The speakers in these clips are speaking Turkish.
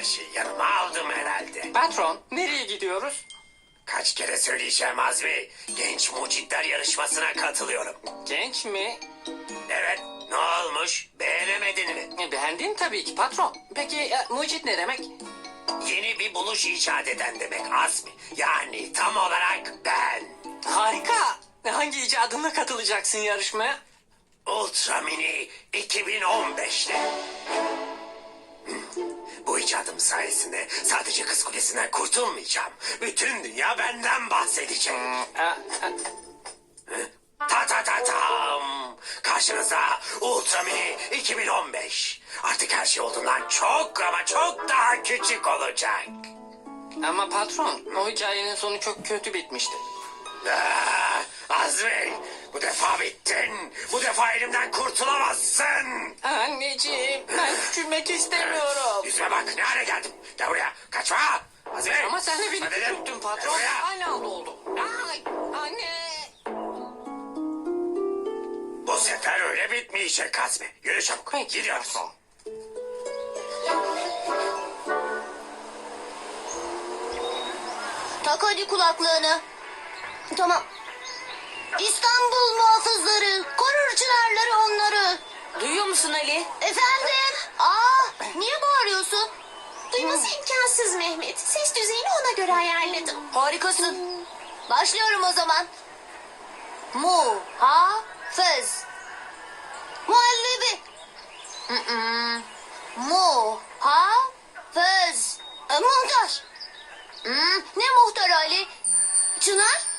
her şeyi yanıma aldım herhalde. Patron, nereye gidiyoruz? Kaç kere söyleyeceğim Azmi. Genç mucitler yarışmasına katılıyorum. Genç mi? Evet, ne olmuş? Beğenemedin mi? E, Beğendim tabii ki patron. Peki e, mucit ne demek? Yeni bir buluş icat eden demek Azmi. Yani tam olarak ben. Harika. Hangi icadınla katılacaksın yarışmaya? Ultra Mini 2015'te. İcadım sayesinde sadece kız kulesinden kurtulmayacağım. Bütün dünya benden bahsedecek. E, e, Ta ta ta tam. Karşınızda Ultra Mini 2015. Artık her şey olduğundan çok ama çok daha küçük olacak. ama patron, o hikayenin sonu çok kötü bitmişti. Ah, Azmi, bu defa bittin. Bu defa elimden kurtulamazsın. Anneciğim, ben küçülmek istemiyorum. Yüzüme bak ne hale geldim. Gel buraya kaçma. Azmi. Ama sen de beni Hadi küçülttün patron. buraya. Aynı anda oldu. Ay, anne. Bu sefer öyle bitmeyecek Azmi. Yürü çabuk. Peki, Gidiyoruz. patron. Tak hadi kulaklığını. Tamam. İstanbul muhafızları, korur çınarları onları. Duyuyor musun Ali? Efendim? Aa, niye bağırıyorsun? Duyması imkansız Mehmet. Ses düzeyini ona göre ayarladım. Harikasın. Başlıyorum o zaman. Mu, ha, fız. Muhallebi. Mm-mm. Mu, ha, fız. E, muhtar. Ne muhtar Ali? Çınar?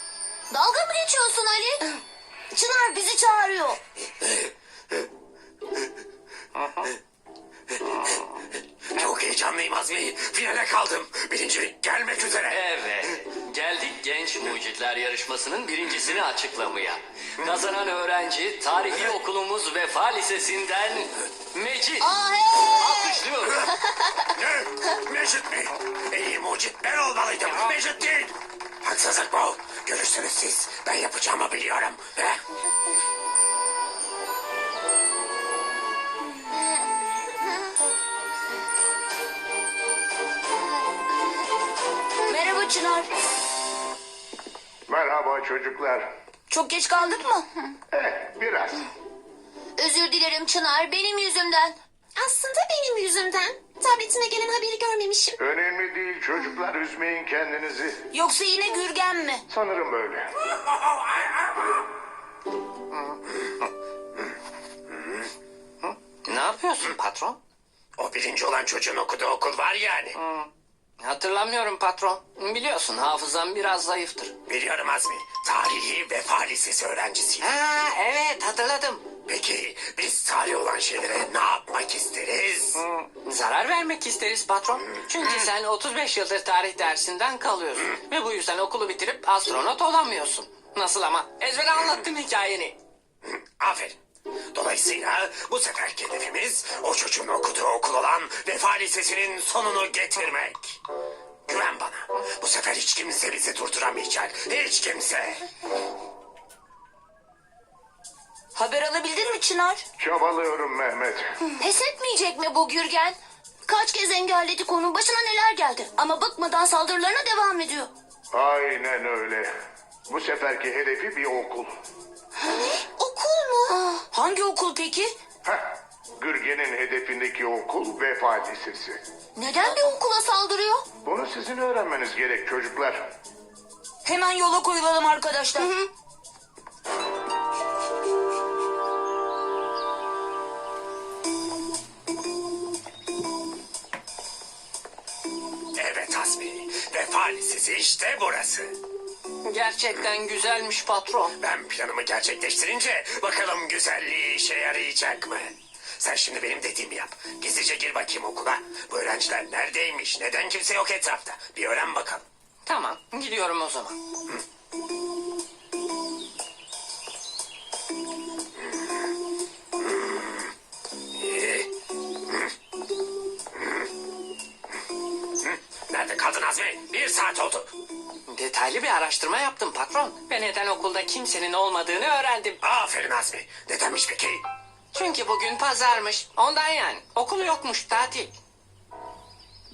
Dalga mı geçiyorsun Ali? Çınar bizi çağırıyor. Çok heyecanlıyım Azmi. Finale kaldım. Birincilik gelmek üzere. Evet, geldik genç mucitler yarışmasının birincisini açıklamaya. Kazanan öğrenci tarihi okulumuz Vefa Lisesi'nden Mecit. Aa hey! Ne? Alkışlıyorum. Mecit mi? En iyi mucit ben olmalıydım. Mecit değil. Haksızlık bu. Görürsünüz siz. Ben yapacağımı biliyorum. Heh. Merhaba Çınar. Merhaba çocuklar. Çok geç kaldık mı? Eh biraz. Özür dilerim Çınar benim yüzümden. Aslında benim yüzümden. Tabletime gelen haberi görmemişim. Önemli değil çocuklar üzmeyin kendinizi. Yoksa yine Gürgen mi? Sanırım böyle. ne yapıyorsun patron? O birinci olan çocuğun okuduğu okul var yani. Hatırlamıyorum patron. Biliyorsun hafızam biraz zayıftır. Biliyorum Azmi. Tarihi Vefa Lisesi öğrencisiyim. Ha evet hatırladım. Peki biz tarih olan şeylere ne yapmak isteriz? Zarar vermek isteriz patron. Çünkü sen 35 yıldır tarih dersinden kalıyorsun. Ve bu yüzden okulu bitirip astronot olamıyorsun. Nasıl ama? Ezbere anlattım hikayeni. Aferin. Dolayısıyla bu seferki hedefimiz o çocuğun okuduğu okul olan Vefa Lisesi'nin sonunu getirmek. Güven bana. Bu sefer hiç kimse bizi durduramayacak. Hiç kimse. Çınar? Çabalıyorum Mehmet. Pes etmeyecek mi bu Gürgen? Kaç kez engelledik onun başına neler geldi. Ama bıkmadan saldırılarına devam ediyor. Aynen öyle. Bu seferki hedefi bir okul. Okul mu? Ah, hangi okul peki? Heh, Gürgen'in hedefindeki okul Vefa Lisesi. Neden bir okula saldırıyor? Bunu sizin öğrenmeniz gerek çocuklar. Hemen yola koyulalım arkadaşlar. Evet işte burası. Gerçekten güzelmiş patron. Ben planımı gerçekleştirince bakalım güzelliği işe yarayacak mı? Sen şimdi benim dediğimi yap. Gizlice gir bakayım okula. Bu öğrenciler neredeymiş? Neden kimse yok etrafta? Bir öğren bakalım. Tamam gidiyorum o zaman. Nerede Azmi? Bir saat oldu. Detaylı bir araştırma yaptım patron. Ve neden okulda kimsenin olmadığını öğrendim. Aferin Azmi. Nedenmiş peki? Çünkü bugün pazarmış. Ondan yani. Okul yokmuş tatil.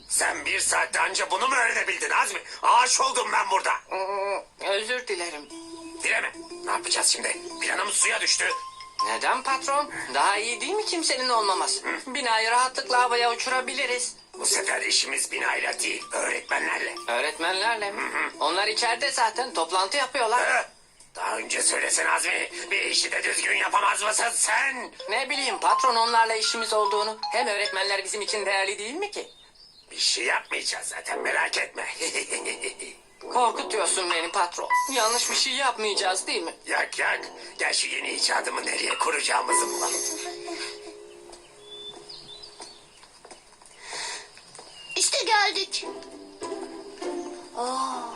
Sen bir saatte anca bunu mu öğrenebildin Azmi? Ağaç oldum ben burada. Hmm, Özür dilerim. Dileme. Ne yapacağız şimdi? Planım suya düştü. Neden patron? Daha iyi değil mi kimsenin olmaması? Binayı rahatlıkla havaya uçurabiliriz. Bu sefer işimiz binayla değil, öğretmenlerle. Öğretmenlerle mi? Onlar içeride zaten toplantı yapıyorlar. Daha önce söylesene Azmi. Bir işi de düzgün yapamaz mısın sen? Ne bileyim patron onlarla işimiz olduğunu. Hem öğretmenler bizim için değerli değil mi ki? Bir şey yapmayacağız zaten merak etme. Korkutuyorsun beni patron. Yanlış bir şey yapmayacağız değil mi? yak yak. Gel şu yeni icadımı nereye kuracağımızı bulalım. İşte geldik.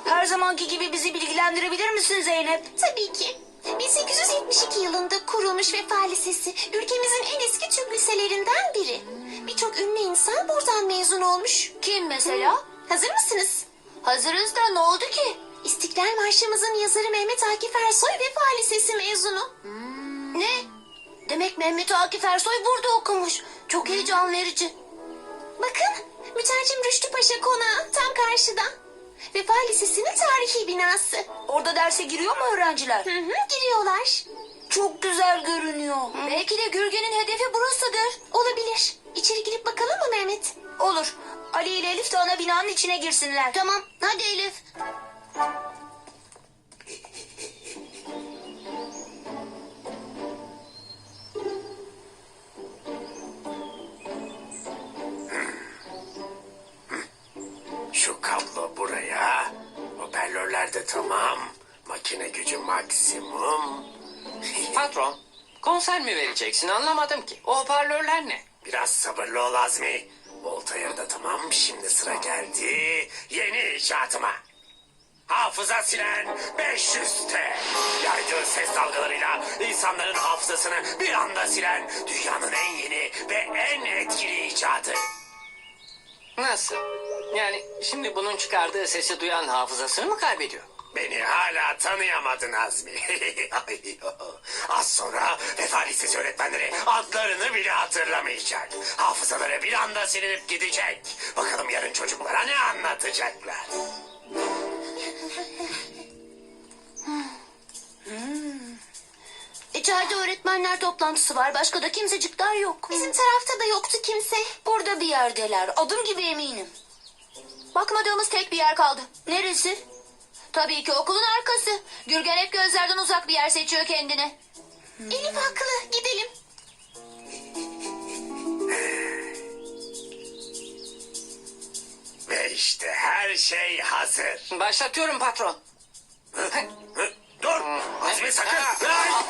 Her zamanki gibi bizi bilgilendirebilir misin Zeynep? Tabii ki. 1872 yılında kurulmuş Vefa Lisesi ülkemizin en eski Türk liselerinden biri. Birçok ünlü insan buradan mezun olmuş. Kim mesela? Hazır mısınız? Hazırız da ne oldu ki? İstiklal Marşımızın yazarı Mehmet Akif Ersoy Vefa Lisesi mezunu. Ne? Demek Mehmet Akif Ersoy burada okumuş. Çok heyecan verici. Bakın karşıda. Vefa Lisesi'nin tarihi binası. Orada derse giriyor mu öğrenciler? Hı hı, giriyorlar. Çok güzel görünüyor. Belki de Gürgen'in hedefi burasıdır. Olabilir. İçeri girip bakalım mı Mehmet? Olur. Ali ile Elif de ana binanın içine girsinler. Tamam hadi Elif. Maksimum. Patron konser mi vereceksin anlamadım ki. O hoparlörler ne? Biraz sabırlı ol Azmi. Voltayır da tamam. Şimdi sıra geldi. Yeni icatıma. Hafıza silen 500T. Yaydığı ses dalgalarıyla insanların hafızasını bir anda silen dünyanın en yeni ve en etkili icadı. Nasıl? Yani şimdi bunun çıkardığı sesi duyan hafızasını mı kaybediyor? Beni hala tanıyamadın Azmi. Az sonra Vefa Lisesi öğretmenleri adlarını bile hatırlamayacak. Hafızaları bir anda silinip gidecek. Bakalım yarın çocuklara ne anlatacaklar. İçeride öğretmenler toplantısı var. Başka da kimsecikler yok. Bizim tarafta da yoktu kimse. Burada bir yerdeler. Adım gibi eminim. Bakmadığımız tek bir yer kaldı. Neresi? Tabii ki okulun arkası. Gürgen hep gözlerden uzak bir yer seçiyor kendine. Elif haklı. Gidelim. Ve işte her şey hazır. Başlatıyorum patron. Dur! Azmi sakın!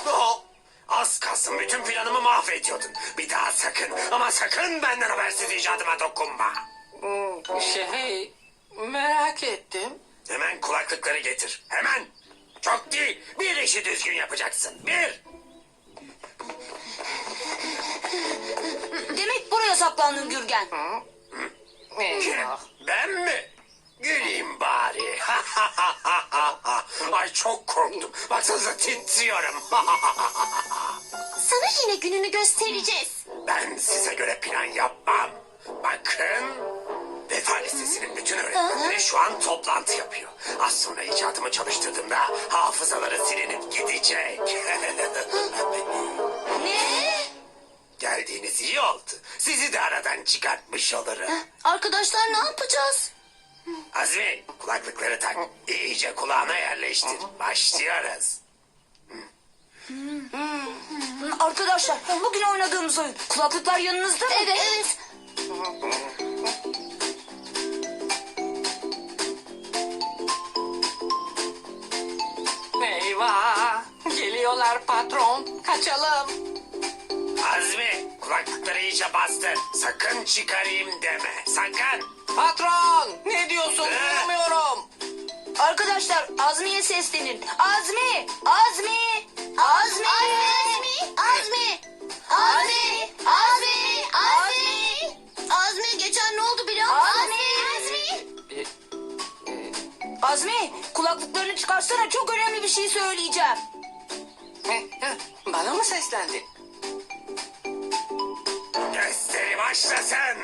Oh! Az kalsın bütün planımı mahvediyordun. Bir daha sakın ama sakın benden habersiz icadıma dokunma. Hmm, Şey merak ettim. Hemen kulaklıkları getir. Hemen. Çok değil. Bir işi düzgün yapacaksın. Bir. Demek buraya saklandın Gürgen. Eyvah. Ben mi? Güleyim bari. Ay çok korktum. Baksanıza titriyorum. Sana yine gününü göstereceğiz. ben size göre plan yapmam. Bakın. Vefa Lisesi'nin bütün öğretmenleri şu an toplantı yapıyor. Az sonra icadımı çalıştırdığımda hafızaları silinip gidecek. Ne? Geldiğiniz iyi oldu. Sizi de aradan çıkartmış olurum. Arkadaşlar ne yapacağız? Azmi kulaklıkları tak. İyice kulağına yerleştir. Başlıyoruz. Arkadaşlar bugün oynadığımız oyun. Kulaklıklar yanınızda mı? Evet. Geliyorlar patron. Kaçalım. Azmi kulaklıkları iyice bastır. Sakın çıkarayım deme. Sakın. Patron ne diyorsun Ee? duyamıyorum. Arkadaşlar Azmi'ye seslenin. Azmi! Azmi! Azmi! Azmi! Azmi! Azmi! Azmi! Azmi! Azmi geçen ne oldu biliyor musun? Azmi! Azmi! Azmi kulaklıklarını çıkarsana çok önemli bir şey söyleyeceğim. Ne? Bana mı seslendin? Gösteri başlasın.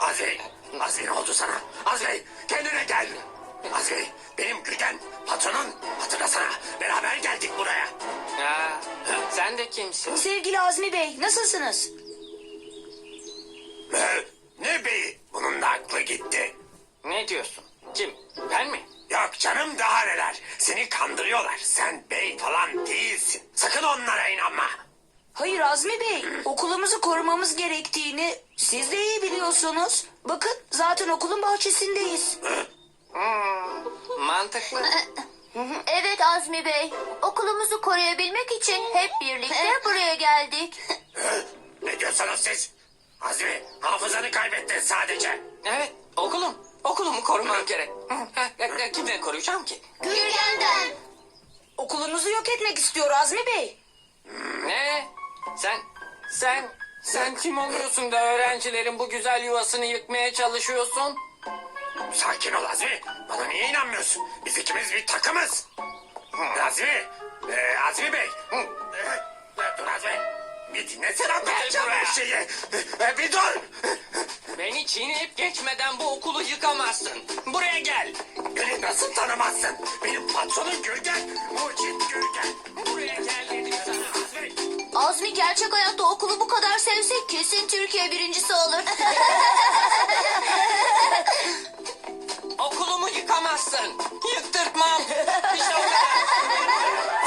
Azri, Azri ne oldu sana? Azri, kendine gel. Azri, benim Gülden, patronun hatırlasana. Beraber geldik buraya. Ya, sen de kimsin? Sevgili Azmi Bey nasılsınız? Mü? Ne beyi? Bunun da aklı gitti. Ne diyorsun? Kim? Ben mi? Yok canım daha neler. Seni kandırıyorlar. Sen bey falan değilsin. Sakın onlara inanma. Hayır Azmi Bey okulumuzu korumamız gerektiğini siz de iyi biliyorsunuz. Bakın zaten okulun bahçesindeyiz. Mantıklı. Evet Azmi Bey. Okulumuzu koruyabilmek için hep birlikte buraya geldik. Ne diyorsunuz siz? Azmi, hafızanı kaybettin sadece. Evet, okulum. Okulumu korumam gerek. Kimden koruyacağım ki? Gürgen'den. Okulunuzu yok etmek istiyor Azmi Bey. Ne? Sen, sen, sen kim oluyorsun da öğrencilerin bu güzel yuvasını yıkmaya çalışıyorsun? Sakin ol Azmi. Bana niye inanmıyorsun? Biz ikimiz bir takımız. Azmi, e, Azmi Bey. Hı, e, dur Azmi. Bir dinlesene anlatacağım bir şeyi. E, bir dur. Beni çiğneyip geçmeden bu okulu yıkamazsın. Buraya gel. Beni nasıl tanımazsın? Benim patronum Gürgen. Mucit Gürgen. Buraya gel dedim sana. Azmi. Azmi gerçek hayatta okulu bu kadar sevsek kesin Türkiye birincisi olur. Yıkamazsın. Yıktırtmam. İşte o kadar.